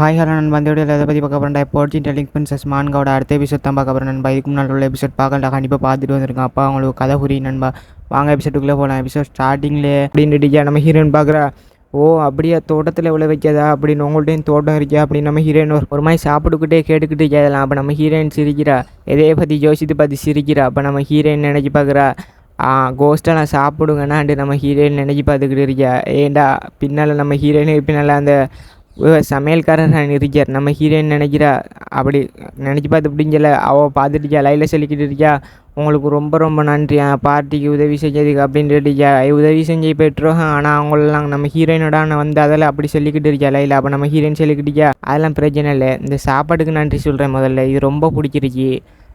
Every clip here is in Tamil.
ஹாய் ஹலோ நண்பா இந்த வீடியோவில் எதை பற்றி பார்க்க போகிறேன் போர்ஜின் டெலிங் பிரின்சஸ் மான்காவோட அடுத்த எபிசோட் தான் பார்க்க போகிறேன் நண்பா. இதுக்கு முன்னாடி உள்ள எபிசோட் பார்க்கல கண்டிப்பாக பார்த்துட்டு வந்திருக்கேன் அப்பா அவங்களுக்கு கதை புரி நண்பா. வாங்க எபிசோட்டுக்குள்ளே போகலாம் எபிசோட் அப்படின்னு அப்படின்ட்டு நம்ம ஹீரோயின் பார்க்குறா. ஓ அப்படியே தோட்டத்தில் எவ்வளோ வைக்காதா அப்படின்னு உங்கள்ட்டையும் தோட்டம் இருக்கா? அப்படின்னு நம்ம ஹீரோயின் ஒரு மாதிரி சாப்பிட்டுக்கிட்டே கேட்டுக்கிட்டு கேட்கலாம் அப்போ நம்ம ஹீரோயின் சிரிக்கிறா. எதையை பற்றி யோசித்து பார்த்து சிரிக்கிறா. அப்போ நம்ம ஹீரோயின் நினச்சி பார்க்குறா. கோஸ்ட்டை நான் சாப்பிடுங்கண்ணாண்டு நம்ம ஹீரோயின் நினச்சி பார்த்துக்கிட்டு இருக்கியா ஏண்டா பின்னால் நம்ம ஹீரோயினுக்கு பின்னால் அந்த சமையல்காரர் இருக்கார் நம்ம ஹீரோயின் நினைக்கிறா. அப்படி நினச்சி பார்த்து பிடிங்கல அவள் பார்த்துட்டுச்சா லையில் சொல்லிக்கிட்டு இருக்கியா உங்களுக்கு ரொம்ப ரொம்ப நன்றி. பார்ட்டிக்கு உதவி செஞ்சதுக்கு அப்படின்னு இருக்கியா உதவி செஞ்சு போயிட்டுருவோம் ஆனால் அவங்களெல்லாம் நம்ம ஹீரோயினோட நான் வந்து அதெல்லாம் அப்படி சொல்லிக்கிட்டு இருக்கியா லைல. அப்போ நம்ம ஹீரோயின் சொல்லிக்கிட்டியா அதெல்லாம் பிரச்சனை இல்லை. இந்த சாப்பாட்டுக்கு நன்றி சொல்கிறேன் முதல்ல. இது ரொம்ப பிடிச்சிருச்சு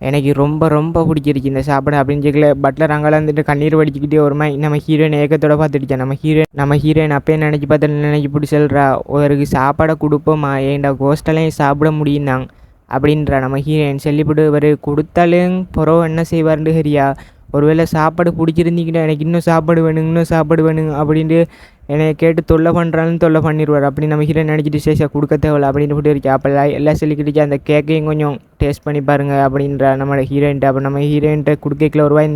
எனக்கு ரொம்ப ரொம்ப பிடிச்சிருச்சு இந்த சாப்பாடு அப்படின்னு சொல்லி பட்லர் அங்கெல்லாம் வந்துட்டு கண்ணீர் வடிச்சுக்கிட்டே ஒரு மாதிரி நம்ம ஹீரோயின் ஏக்கத்தோட பார்த்துட்டுச்சா நம்ம ஹீரோயின் நம்ம ஹீரோயின் அப்பயே நினச்சி பார்த்து நினச்சி பிடிச்சல்றா ஒருக்கு சாப்பாடை கொடுப்போமா ஏண்டா கோஸ்டெல்லாம் சாப்பிட முடியுந்தாங்க அப்படின்றா நம்ம ஹீரோயின் சொல்லிவிட்டு இவர் கொடுத்தாலும் புறவு என்ன செய்வார்னு ஹரியா ஒருவேளை சாப்பாடு பிடிச்சிருந்தீங்கன்னா எனக்கு இன்னும் சாப்பாடு வேணும் இன்னும் சாப்பாடு வேணும் அப்படின்ட்டு என்னை கேட்டு தொல்லை பண்ணுறாலும் தொல்லை பண்ணிடுவார் அப்படி நம்ம ஹீரோ நினச்சிட்டு சேஷா கொடுக்க தேவையில்ல அப்படின்னு போட்டு இருக்கா அப்போ எல்லாம் சொல்லிக்கிட்டு அந்த கேக்கையும் கொஞ்சம் டேஸ்ட் பண்ணி பாருங்கள் அப்படின்ற நம்மளோட ஹீரோயின்ட்ட அப்போ நம்ம ஹீரோயின்ட்ட கொடுக்கல ஒரு வாய்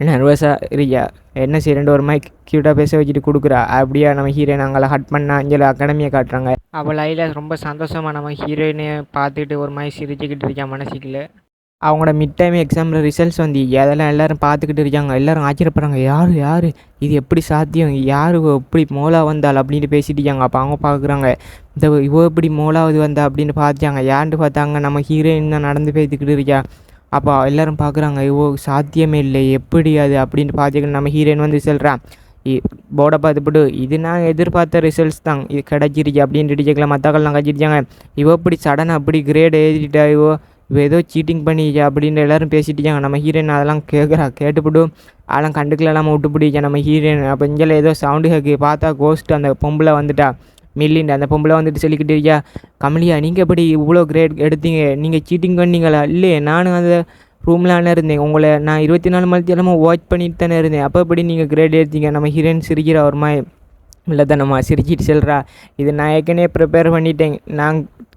நர்வஸாக இருக்கியா? என்ன செய்யறேன் ஒரு மாதிரி க்யூட்டாக பேச வச்சுட்டு கொடுக்குறா. அப்படியா நம்ம ஹீரோயின் அங்கே ஹட் பண்ணா அஞ்சலி அகாடமியை காட்டுறாங்க. அவள் லைல ரொம்ப சந்தோஷமாக நம்ம ஹீரோயினை பார்த்துட்டு ஒரு மாதிரி சிரிச்சுக்கிட்டு இருக்கா மனசுக்குள்ள. அவங்களோட மிட் டைம் எக்ஸாமில் ரிசல்ட்ஸ் வந்து அதெல்லாம் எல்லோரும் பார்த்துக்கிட்டு இருக்காங்க எல்லோரும் ஆச்சரியப்படுறாங்க யார் யார்? இது எப்படி சாத்தியம்? யார் எப்படி மோலா வந்தாள்? அப்படின்ட்டு பேசிட்டு இருக்காங்க. அப்போ அவங்க பார்க்குறாங்க இந்த இவ எப்படி மோலாவது வந்தா? அப்படின்னு பார்த்தாங்க யாருன்னு பார்த்தாங்க நம்ம ஹீரோயின் தான் நடந்து பேசிக்கிட்டு இருக்கா. அப்போ எல்லோரும் பார்க்குறாங்க இவோ சாத்தியமே இல்லை. எப்படி அது? அப்படின்ட்டு பார்த்துக்கிட்டு நம்ம ஹீரோயின் வந்து சொல்கிறான் போர்டை பார்த்துப்பட்டு இது நான் எதிர்பார்த்த ரிசல்ட்ஸ் தான். இது கிடச்சிருச்சு. அப்படின்ட்டு கேட்கல மற்றக்கள்லாம் கழிச்சிருச்சாங்க இவோ இப்படி சடனாக அப்படி கிரேட் எழுதிட்டா இவோ இவ ஏதோ சீட்டிங் பண்ணிக்கா அப்படின்னு எல்லோரும் பேசிட்டுச்சாங்க நம்ம ஹீரோயின் அதெல்லாம் கேட்குறா கேட்டுப்பட்டு அதெல்லாம் கண்டுக்கலாம் விட்டு நம்ம ஹீரோயின் அப்போ இங்கே ஏதோ சவுண்டு கேட்கு பார்த்தா கோஸ்ட் அந்த பொம்பளை வந்துட்டா. மில்லின் அந்த பொம்பளை வந்துட்டு சொல்லிக்கிட்டு இருக்கியா கமலியா நீங்கள் எப்படி இவ்வளோ கிரேட் எடுத்தீங்க? நீங்கள் சீட்டிங் பண்ணீங்களா? இல்லையே நானும் அந்த ரூம்லான இருந்தேன். உங்களை நான் இருபத்தி நாலு மணி நேரமும் வாட்ச் பண்ணிட்டு தானே இருந்தேன். அப்போ எப்படி நீங்கள் கிரேட் எடுத்தீங்க? நம்ம ஹீரோயின் சிரிக்கிற ஒரு மாதிரி. இல்லை தானம்மா சிரிச்சிட்டு சொல்கிறா இது நான் ஏற்கனவே ப்ரிப்பேர் பண்ணிட்டேன். நான்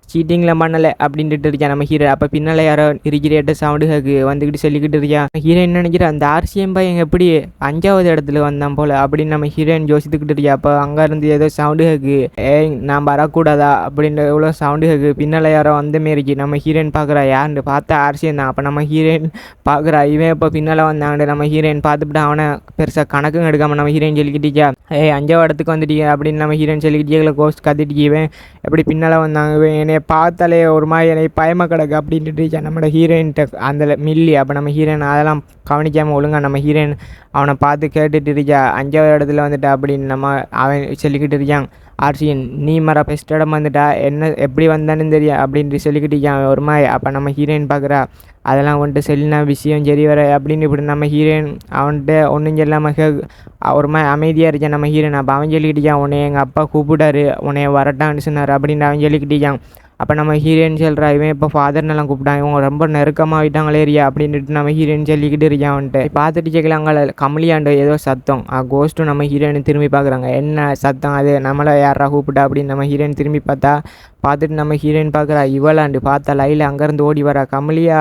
சீட்டிங்கில் பண்ணலை அப்படின்ட்டு இருக்கான் நம்ம ஹீரோ அப்போ பின்னால் யாரோ இருக்கிற சவுண்டு ஹக்கு வந்துக்கிட்டு சொல்லிக்கிட்டு இருக்கான் ஹீரோயின் நினைக்கிறேன் அந்த ஆர்சிஎம் பையன் எப்படி அஞ்சாவது இடத்துல வந்தான் போல் அப்படின்னு நம்ம ஹீரோயின் யோசித்துக்கிட்டு இருக்கா அப்போ அங்கேருந்து ஏதோ சவுண்டு ஹக்கு ஏ நான் வரக்கூடாதா? அப்படின்ற எவ்வளோ சவுண்டு ஹக்கு பின்னால் யாரோ வந்த மாரிக்கு நம்ம ஹீரோயின் பார்க்குறா யாருன்னு பார்த்தா ஆர்சிஎம் தான். அப்போ நம்ம ஹீரோயின் பார்க்குறா இவன் இப்போ பின்னால் வந்தாண்டு நம்ம ஹீரோயின் பார்த்துட்டு அவனை பெருசாக கணக்கும் எடுக்காமல் நம்ம ஹீரோயின் சொல்லிக்கிட்டீங்க ஏ அஞ்சாவது இடத்துக்கு வந்துட்டீங்க அப்படின்னு நம்ம ஹீரோயின் சொல்லிக்கிட்டே கோஸ்ட் கத்திட்டு இவன். எப்படி பின்னால் வந்தாங்க இவன் என்னை பார்த்தாலே ஒரு மாதிரி என்னை பயம கிடக்கு அப்படின்ட்டு நம்மளோட ஹீரோயின்கிட்ட அந்த மில்லி அப்போ நம்ம ஹீரோயின் அதெல்லாம் கவனிக்காமல் ஒழுங்காக நம்ம ஹீரோயின் அவனை பார்த்து கேட்டுட்டு இருக்கா அஞ்சாவது இடத்துல வந்துட்டா அப்படின்னு நம்ம அவன் சொல்லிக்கிட்டு இருக்கான். ஆர்சியன் நீ மர ஃபஸ்ட் இடம் வந்துட்டா என்ன எப்படி வந்தான்னு தெரியும் அப்படின்ட்டு சொல்லிக்கிட்டு இருக்கான். ஒரு மாதிரி அப்போ நம்ம ஹீரோயின் பார்க்குறா அதெல்லாம் வந்துட்டு செல்லினா விஷயம் சரி வர அப்படின்னு இப்படி நம்ம ஹீரோயின் அவன்கிட்ட ஒன்றும் சொல்லாமல் கே ஒரு மாதிரி அமைதியாக இருக்கான் நம்ம ஹீரோயின் அப்போ அவன் சொல்லிக்கிட்டான் உன்னை எங்கள் அப்பா கூப்பிட்டாரு உன்னை வரட்டான்னு சொன்னார் அப்படின்னு அவன் சொல்லிக்கிட்டான் அப்போ நம்ம ஹீரோயின் சொல்கிறா இவன் இப்போ ஃபாதர்னெல்லாம் கூப்பிட்டான் இவங்க ரொம்ப நெருக்கமாக ஆகிட்டாங்களே ரியா அப்படின்ட்டு நம்ம ஹீரோயின் சொல்லிக்கிட்டு இருக்கான் வந்துட்டு. பார்த்துட்டு கேட்கலாங்கள கமலியாண்டு ஏதோ சத்தம். கோஸ்ட்டும் நம்ம ஹீரோயின் திரும்பி பார்க்குறாங்க. என்ன சத்தம் அது? நம்மளை யாரா கூப்பிட்டா அப்படின்னு நம்ம ஹீரோயின் திரும்பி பார்த்தா பார்த்துட்டு நம்ம ஹீரோயின் பார்க்குறா இவளாண்டு பார்த்தா லைல அங்கேருந்து ஓடி வரா. கமலியா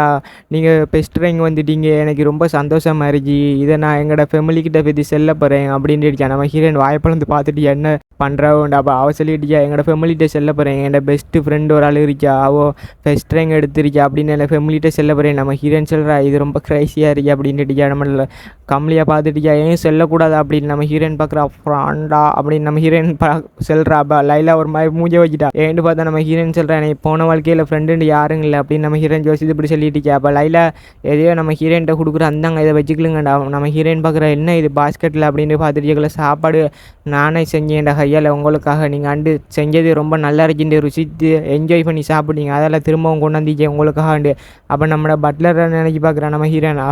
நீங்கள் பெஸ்ட் ரேங்க் வந்துட்டீங்க. எனக்கு ரொம்ப சந்தோஷமாக இருந்துச்சு இதை நான் எங்களோட ஃபேமிலிக்கிட்ட பற்றி செல்ல போகிறேன் அப்படின்னு இருக்கேன் நம்ம ஹீரோயின் வாய்ப்பளந்து பார்த்துட்டு என்ன பண்ணுறவுண்டு அப்போ அவள் சொல்லிட்டுச்சா எங்களோட ஃபேமிலிகிட்ட செல்ல போகிறேன் என்னோட பெஸ்ட்டு ஃப்ரெண்டு ஒரு ஆள் இருக்கா? அவள் ஃபஸ்ட் ரேங்க் எடுத்திருக்கா அப்படின்னு என் ஃபேமிலிகிட்ட செல்ல போகிறேன் நம்ம ஹீரோயின் சொல்கிறா இது ரொம்ப க்ரைஸியாக இருக்கா அப்படின்ட்டுட்டியா நம்ம கமலியாக பார்த்துட்டுச்சா ஏன் செல்லக்கூடாது? அப்படின்னு நம்ம ஹீரோயின் பார்க்குறா ஃப்ராண்டா அப்படின்னு நம்ம ஹீரோயின் பா செல்கிறா அப்போ லைலா ஒரு மாதிரி மூஞ்ச வச்சுட்டா. ஏன்னு பார்த்தா நம்ம ஹீரோயின் சொல்கிறேன் எனக்கு போன வாழ்க்கையில் ஃப்ரெண்டு யாரும் இல்லை அப்படின்னு நம்ம ஹீரோயின் ஜோசித்து இப்படி சொல்லிட்டு அப்போ லைலா எதையோ நம்ம ஹீரோயின்ட்ட கொடுக்குற அந்தாங்க இதை வச்சுக்கலுங்கடா. நம்ம ஹீரோயின் பார்க்குற என்ன இது பாஸ்கெட்டில் அப்படின்னு பார்த்துட்டு சாப்பாடு நானே செஞ்சேன்டா கையால் உங்களுக்காக நீங்கள் அண்டு செஞ்சது ரொம்ப நல்லா இருக்குன்னு ருசித்து என்ஜாய் பண்ணி சாப்பிட்டீங்க. அதெல்லாம் திரும்பவும் கொண்டு வந்தீங்க உங்களுக்காக அப்போ நம்மளோட பட்லரை நினச்சி பார்க்குறேன் நம்ம ஹீரோயின்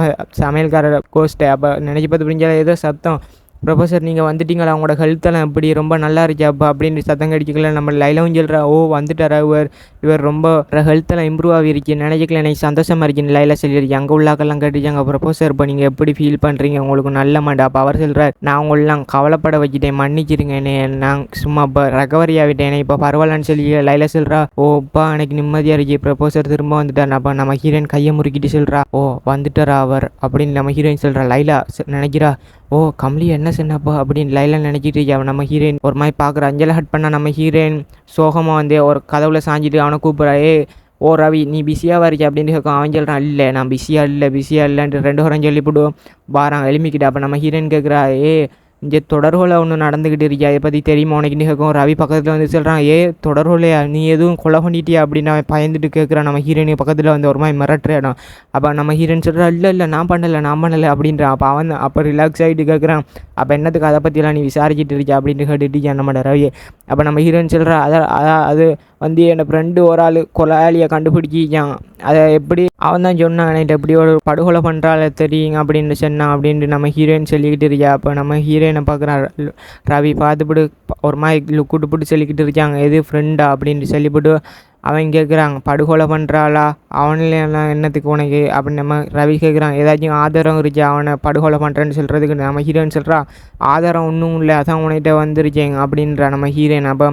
சமையல்காரர் கோஸ்ட்டை அப்போ நினச்சி பார்த்து புரிஞ்சால ஏதோ சத்தம். ப்ரொஃபஸர் நீங்கள் வந்துட்டீங்களா? அவங்களோட ஹெல்த்தெல்லாம் எப்படி? ரொம்ப நல்லா இருக்கியாப்பா? அப்படின்னு சத்தம் கடிக்கல நம்ம லைலவும் சொல்கிறா ஓ வந்துட்டாரா இவர்? இவர் ரொம்ப ஹெல்த்தெல்லாம் இம்ப்ரூவ் ஆகிருக்கு நினைக்கல எனக்கு சந்தோஷமாக இருக்குன்னு லைலா சொல்லியிருக்கு அங்கே உள்ளாக்கெல்லாம் கேட்டுச்சாங்க ப்ரொஃபஸர் இப்போ நீங்கள் எப்படி ஃபீல் பண்ணுறீங்க உங்களுக்கு நல்ல மாட்டா அப்போ அவர் சொல்கிறார் நான் உங்களெலாம் கவலைப்பட வச்சுட்டேன். மன்னிச்சிருங்க என்னை. நான் சும்மா இப்போ ரெக்கவரி ஆகிட்டேன் இப்போ பரவாயில்லன்னு சொல்லி லைலா சொல்கிறா ஓப்பா எனக்கு நிம்மதியாக இருக்கு. ப்ரொஃபஸர் திரும்ப வந்துட்டார். அப்போ நம்ம ஹீரோயின் கையை முறுக்கிட்டு சொல்கிறா ஓ வந்துட்டாரா அவர்? அப்படின்னு நம்ம ஹீரோயின் சொல்கிறா லைலா நினைக்கிறா ஓ கம்லி என்ன சொன்னப்பா அப்படின்னு லைலா நினச்சிட்டு அவன் நம்ம ஹீரோயின் ஒரு மாதிரி பார்க்குற. அஞ்சலை ஹட் பண்ணா நம்ம ஹீரோயின் சோகமாக வந்து ஒரு கதவுல சாஞ்சிட்டு அவனை கூப்பிட்றா. ஏ ஓ ரவி நீ பிஸியாக இருக்க அப்படின்னு கேட்கும். அவன் சொல்கிறான் இல்லை நான் பிஸியாக இல்லை பிஸியாக இல்லைன்ட்டு. ரெண்டு ஹோரம் சொல்லிவிடுவோம். வாரான் எழுமிக்கிட்ட. அப்போ நம்ம ஹீரோயின் கேட்குறா ஏ இங்கே தொடர்கொலை ஒன்று நடந்துக்கிட்டு இருக்கியா அதை பற்றி தெரியுமா உனக்கு? கேட்கும் ரவி பக்கத்தில் வந்து சொல்கிறான் ஏ தொடர்கொலையா? நீ எதுவும் கொலை பண்ணிட்டியா? அப்படின்னு அவன் பயந்துட்டு கேட்குறான் நம்ம ஹீரோயின் பக்கத்தில் வந்து ஒரு மாதிரி மிரட்டுறான் அப்போ நம்ம ஹீரோயின் சொல்கிறான் இல்லை இல்லை நான் பண்ணலை நான் பண்ணலை அப்படின்றான் அப்போ அவன் அப்போ ரிலாக்ஸ் ஆகிட்டு கேட்குறான் அப்போ என்னத்துக்கு அதை பற்றிலாம் நீ விசாரிச்சுட்டு இருக்கியா அப்படின்னு கேட்டுட்டு நம்மளோட ரவி அப்போ நம்ம ஹீரோயின் சொல்கிற அதை அதான் அது வந்து என் ஃப்ரெண்டு ஒரு ஆள் கொலாளியை கண்டுபிடிச்சிக்கான் அதை எப்படி அவன் தான் சொன்னான் நைட்டு எப்படி ஒரு படுகொலை பண்ணுறாள் தெரியுங்க அப்படின்னு சொன்னான் அப்படின்ட்டு நம்ம ஹீரோயின் சொல்லிக்கிட்டு இருக்கியா அப்போ நம்ம ஹீரோயினை பார்க்குறான் ரவி பார்த்துப்பிட்டு ஒரு மாதிரி லுக்குட்டு போட்டு சொல்லிக்கிட்டு இருக்காங்க. எது ஃப்ரெண்டா அப்படின்ட்டு சொல்லிவிட்டு அவன் கேட்குறாங்க படுகொலை பண்ணுறாளா அவனில் என்னத்துக்கு உனக்கு? அப்படின்னு நம்ம ரவி கேட்குறான் ஏதாச்சும் ஆதாரம் இருந்துச்சு அவனை படுகொலை பண்ணுறேன்னு சொல்கிறதுக்கு நம்ம ஹீரோயின் சொல்கிறா ஆதாரம் ஒன்றும் இல்லை அதான் உன்கிட்ட வந்துருச்சேங்க அப்படின்றா நம்ம ஹீரோயின் அப்போ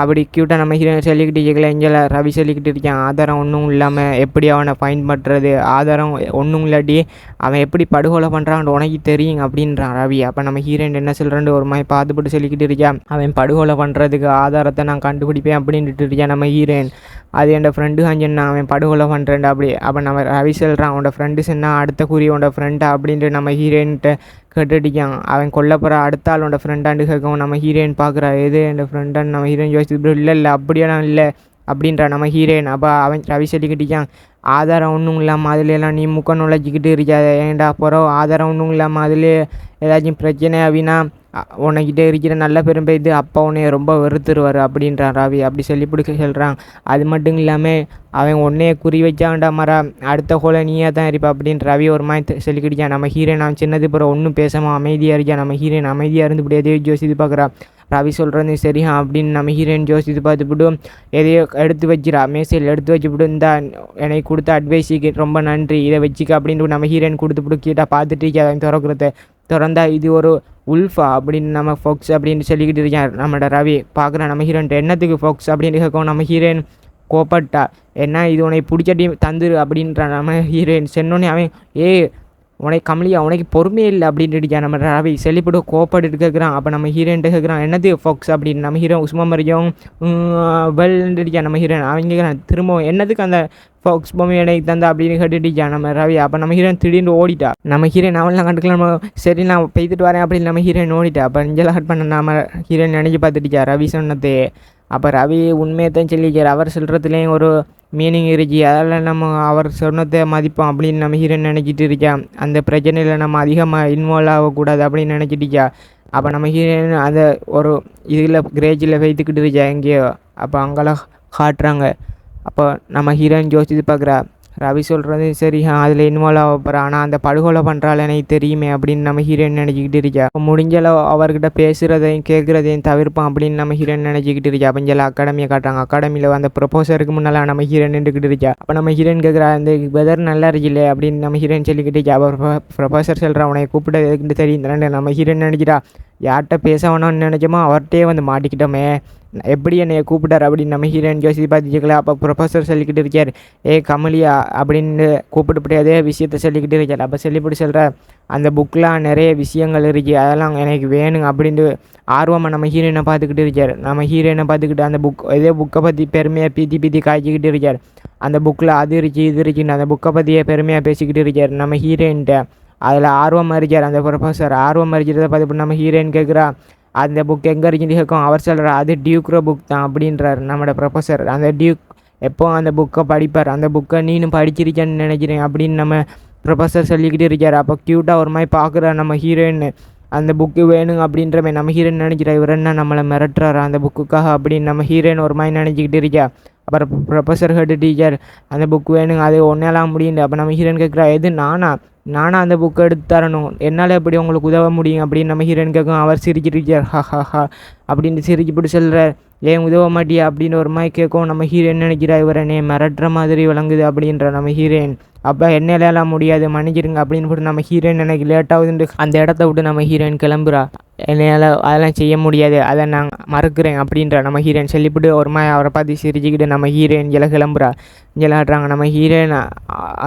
அப்படி க்யூட்டாக நம்ம ஹீரோயின் சொல்லிக்கிட்டு இருக்கல எங்கேல ரவி சொல்லிக்கிட்டு இருக்கான். ஆதாரம் ஒன்றும் இல்லாமல் எப்படி அவனை ஃபைன் பண்ணுறது ஆதாரம் ஒன்றும் இல்லாட்டி அவன் எப்படி படுகொலை பண்ணுறான் உனக்கு தெரியும் அப்படின்றான் ரவி. அப்போ நம்ம ஹீரோயின் என்ன சொல்கிறேன்னு ஒரு மாதிரி பார்த்துப்பட்டு சொல்லிக்கிட்டு இருக்கான் அவன் படுகொலை பண்ணுறதுக்கு ஆதாரத்தை நான் கண்டுபிடிப்பேன் அப்படின்ட்டு இருக்கான் நம்ம ஹீரோயின் அது என் ஃப்ரெண்டு காஞ்சன்னா அவன் படுகொலை பண்ணுறேன்டா அப்படி. அப்போ நம்ம ரவி சொல்கிறான் உன்னோட ஃப்ரெண்டு சொன்னால் அடுத்த குறி உன்னோட ஃப்ரெண்டா அப்படின்ட்டு நம்ம ஹீரோயின்கிட்ட கேட்டுட்டிக்கான் அவன் கொல்ல போகிற அடுத்த ஆளோட ஃப்ரெண்டாண்டு கேட்கவும் நம்ம ஹீரோயின் பார்க்குறா எது என் ஃப்ரெண்டான்னு நம்ம ஹீரோயின் யோசிச்சு இல்லை இல்லை அப்படியே நான் இல்லை. அப்படின்றா நம்ம ஹீரோயின் அப்போ அவன் ரவி சொல்லிக்கிட்டிக்கான் ஆதாரம் ஒன்றும் இல்லாமல் அதுலலாம் நீ முக்க நுழைச்சிக்கிட்டு இருக்காத ஏன்டா போகிறோம் ஆதாரம் ஒன்றும் இல்லாமல் அதுலேயே ஏதாச்சும் பிரச்சனை அப்படின்னா அ- உனக்கிட்ட இருக்கிற நல்ல பெரும் இது அப்பா உன்னைய ரொம்ப வெறுத்துருவார் அப்படின்றான் ரவி. அப்படி சொல்லி பிடிக்க சொல்கிறான் அது மட்டும் இல்லாமல் அவன் உன்னைய குறி வச்சான்டா மரா அடுத்த கோலை நீயே தான் இருப்பா அப்படின்னு ரவி ஒரு மாதிரி தெ- நம்ம ஹீரோயின் அவன் சின்னது பிற ஒன்றும் பேசாமல் அமைதியாக இருக்கான். நம்ம ஹீரோயின் அமைதியாக இருந்து இப்படி எதையோ யோசித்து பார்க்குறான் ரவி சொல்கிறது சரியா அப்படின்னு நம்ம ஹீரோயின் யோசித்து பார்த்துவிட்டு எதையோ எடுத்து வச்சிரா மேசையில் எடுத்து வச்சுவிட்டு இந்த எனக்கு கொடுத்த அட்வைஸுக்கு ரொம்ப நன்றி. இதை வச்சுக்க அப்படின்ட்டு நம்ம ஹீரோயின் கொடுத்துவிட்டு கீட்டா பார்த்துட்டு இருக்கேன் அவன் திறக்கிறத? திறந்தா இது ஒரு உல்ஃபா அப்படின்னு நம்ம ஃபோக்ஸ் அப்படின்னு சொல்லிக்கிட்டு இருக்கேன் நம்மளோட ரவி? பார்க்குறேன் நம்ம ஹீரோயின் என்னத்துக்கு ஃபோக்ஸ் அப்படின்னு கேட்கும் நம்ம ஹீரோயின் கோப்பட்டா என்ன இது உனக்கு பிடிச்ச தந்துரு அப்படின்றான் நம்ம ஹீரோயின் சென்னோன்னே அவன் ஏ உனக்கு கமலியா உனக்கு பொறுமையே இல்லை அப்படின்ட்டு நம்ம ரவி செல்லிப்பட்டு கோப்பாடு கேட்குறான் அப்போ நம்ம ஹீரோயின்ட்டு கேட்குறான் என்னது ஃபோக்ஸ் அப்படின்னு? நம்ம ஹீரோ உஸ்மா மரியம் வெல்ட்டு நம்ம ஹீரோயின் அவன் கேட்குறான் திரும்பவும் என்னதுக்கு அந்த ஃபோக்ஸ் பொம்மை எனக்கு தந்தா? அப்படின்னு கேட்டுட்டு நம்ம ரவி? அப்போ நம்ம ஹீரோயின் திடீர்னு ஓடிட்டா. நம்ம ஹீரோயின் அவன்லாம் கண்டுக்கலாம் நம்ம சரி நான் பெய்துட்டு வரேன் அப்படின்னு நம்ம ஹீரோயின் ஓடிட்டா. அப்போ இங்கெல்லாம் ஹட் பண்ண நம்ம ஹீரோயின் நினைச்சு பார்த்துட்டுச்சா ரவி சொன்னது. அப்போ ரவி உண்மையை தான் சொல்லிக்கிறார் அவர் சொல்கிறதுலேயும் ஒரு மீனிங் இருக்கு. அதில் நம்ம அவர் சொன்னதை மதிப்போம் அப்படின்னு நம்ம ஹீரோன் நினச்சிட்டு இருக்கா. அந்த பிரச்சனையில் நம்ம அதிகமாக இன்வால்வ் ஆகக்கூடாது அப்படின்னு நினச்சிட்டு இருக்கா. அப்போ நம்ம ஹீரோயின் அந்த ஒரு இதில் கிரேஜில் வைத்துக்கிட்டு இருக்கா. எங்கேயோ. அப்போ அங்கெல்லாம் காட்டுறாங்க. அப்போ நம்ம ஹீரோயின் யோசிச்சு பார்க்குறா ரவி சொல்கிறது சரி அதில் இன்வால்வ் ஆக போகிறா ஆனால் அந்த படுகொலை பண்ணுறாள் எனக்கு தெரியுமே அப்படின்னு நம்ம ஹீரோயின் நினச்சிக்கிட்டு இருக்கா. அப்போ முடிஞ்சளவு அவர்கிட்ட பேசுகிறதையும் கேட்குறதையும் தவிர்ப்பான் அப்படின்னு நம்ம ஹீரோயின் நினச்சிக்கிட்டு இருக்கா. அப்போ அகாடமியை காட்டுறாங்க. அகாடமியில் அந்த ப்ரொபோசருக்கு முன்னால் நம்ம ஹீரோயின் நின்றுக்கிட்டு இருக்கா. அப்போ நம்ம ஹீரோயின் கேட்குறா இந்த வெதர் நல்லா இருக்குல்ல அப்படின்னு நம்ம ஹீரோயின் சொல்லிக்கிட்டு இருக்கா. அவர் ப்ரொபோசர் சொல்கிறா உனையை கூப்பிட்டு எதுக்குன்னு தெரியும் நம்ம ஹீரோயின் நினைக்கிறா யார்கிட்ட பேச வேணாம்னு நினைச்சோமோ அவர்கிட்டயே வந்து மாட்டிக்கிட்டோமே. எப்படி என்னை கூப்பிட்டார் அப்படின்னு நம்ம ஹீரோயின் ஜோசி பார்த்துக்கல அப்போ ப்ரொஃபஸர் சொல்லிக்கிட்டு இருக்கார். ஏ கமலியா அப்படின்னு கூப்பிட்டு அதே விஷயத்த சொல்லிக்கிட்டு இருக்கார். அப்போ சொல்லிப்பிட்டு சொல்கிற அந்த புக்கெலாம் நிறைய விஷயங்கள் இருக்குது அதெல்லாம் எனக்கு வேணும் அப்படின்ட்டு ஆர்வமாக நம்ம ஹீரோயினை பார்த்துக்கிட்டு இருக்கார். நம்ம ஹீரோயினை பார்த்துக்கிட்டு அந்த புக் இதே புக்கை பற்றி பெருமையாக பீத்தி பீத்தி காய்ச்சிக்கிட்டு இருக்கார். அந்த புக்கில் அது இருக்கு இது இருக்குன்னு அந்த புக்கை பற்றியே பெருமையாக பேசிக்கிட்டு இருக்கார் நம்ம ஹீரோயின்கிட்ட. அதில் ஆர்வம் அறிஞர் அந்த ப்ரொஃபஸர் ஆர்வம் இருக்கிறத பார்த்து நம்ம ஹீரோயின் கேட்குறா. அந்த புக் எங்கே இருக்குன்னு கேட்கும். அவர் சொல்கிறார் அது டியூக்ரோ புக் தான் அப்படின்றார் நம்மளோட ப்ரொஃபஸர் அந்த டியூக் எப்போ அந்த புக்கை படிப்பார்? அந்த புக்கை நீனும் படிச்சிருக்கேன்னு நினைக்கிறேன் அப்படின்னு நம்ம ப்ரொஃபஸர் சொல்லிக்கிட்டு இருக்கார். அப்போ க்யூட்டாக ஒரு மாதிரி பார்க்குற நம்ம ஹீரோயின் அந்த புக்கு வேணும் அப்படின்ற மாதிரி நம்ம ஹீரோயின் நினைக்கிறா. இவர் என்ன நம்மளை மிரட்டுறாரு அந்த புக்குக்காக அப்படின்னு நம்ம ஹீரோயின் ஒரு மாதிரி நினச்சிக்கிட்டு இருக்கா. அப்புறம் ப்ரொஃபஸர் ஹெட் டீச்சர் அந்த புக் வேணுங்க அது ஒன்றேலாம் முடியுது. அப்போ நம்ம ஹீரோயின் கேட்குறா எது நானா? நானும் அந்த புக்கை எடுத்து தரணும். என்னால் எப்படி உங்களுக்கு உதவ முடியும் அப்படின்னு நம்ம ஹீரோயின் கேட்கும் அவர் சிரிச்சிருக்கார் ஹா ஹா ஹா அப்படின்னு சிரிச்சுப்பட்டு சொல்கிறார் ஏன் உதவ மாட்டியா? அப்படின்னு ஒரு மாதிரி கேட்கும் நம்ம ஹீரோயின் நினைக்கிறா இவர் என்னை மிரட்டுற மாதிரி விளங்குது அப்படின்ற நம்ம ஹீரோயின் அப்போ என்னாலலாம் முடியாது மன்னிச்சிருங்க அப்படின்னு போட்டு நம்ம ஹீரோயின் எனக்கு லேட் ஆகுதுன்ட்டு அந்த இடத்த விட்டு நம்ம ஹீரோயின் கிளம்புறா. என்னால் அதெல்லாம் செய்ய முடியாது அதை நான் மறுக்கிறேன் அப்படின்ற நம்ம ஹீரோயின் சொல்லிவிட்டு ஒரு மாதிரி அவரை பார்த்து சிரிச்சுக்கிட்டு நம்ம ஹீரோயின் இங்கே கிளம்புறா. இங்கே ஆடுறாங்க நம்ம ஹீரோயின்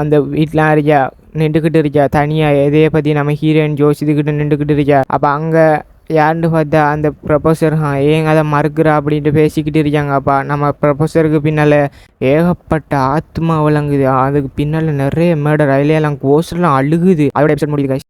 அந்த வீட்டிலாம் இருக்கா நின்றுக்கிட்டு இருக்கா தனியாக எதையை பற்றி நம்ம ஹீரோயின் ஜோசித்துக்கிட்டு நின்றுக்கிட்டு இருக்கா அப்போ அங்கே யாருன்னு பார்த்தா அந்த ப்ரொபோசர் ஏங்க அதை மறுக்கிறா? அப்படின்ட்டு பேசிக்கிட்டு இருக்காங்கப்பா. நம்ம ப்ரொபோசருக்கு பின்னால் ஏகப்பட்ட ஆத்மா விளங்குது. அதுக்கு பின்னால் நிறைய மேடர் அதுலேயெல்லாம் கோஸ்டெல்லாம் அழுகுது. அதோட எபிசோட் முடியுது.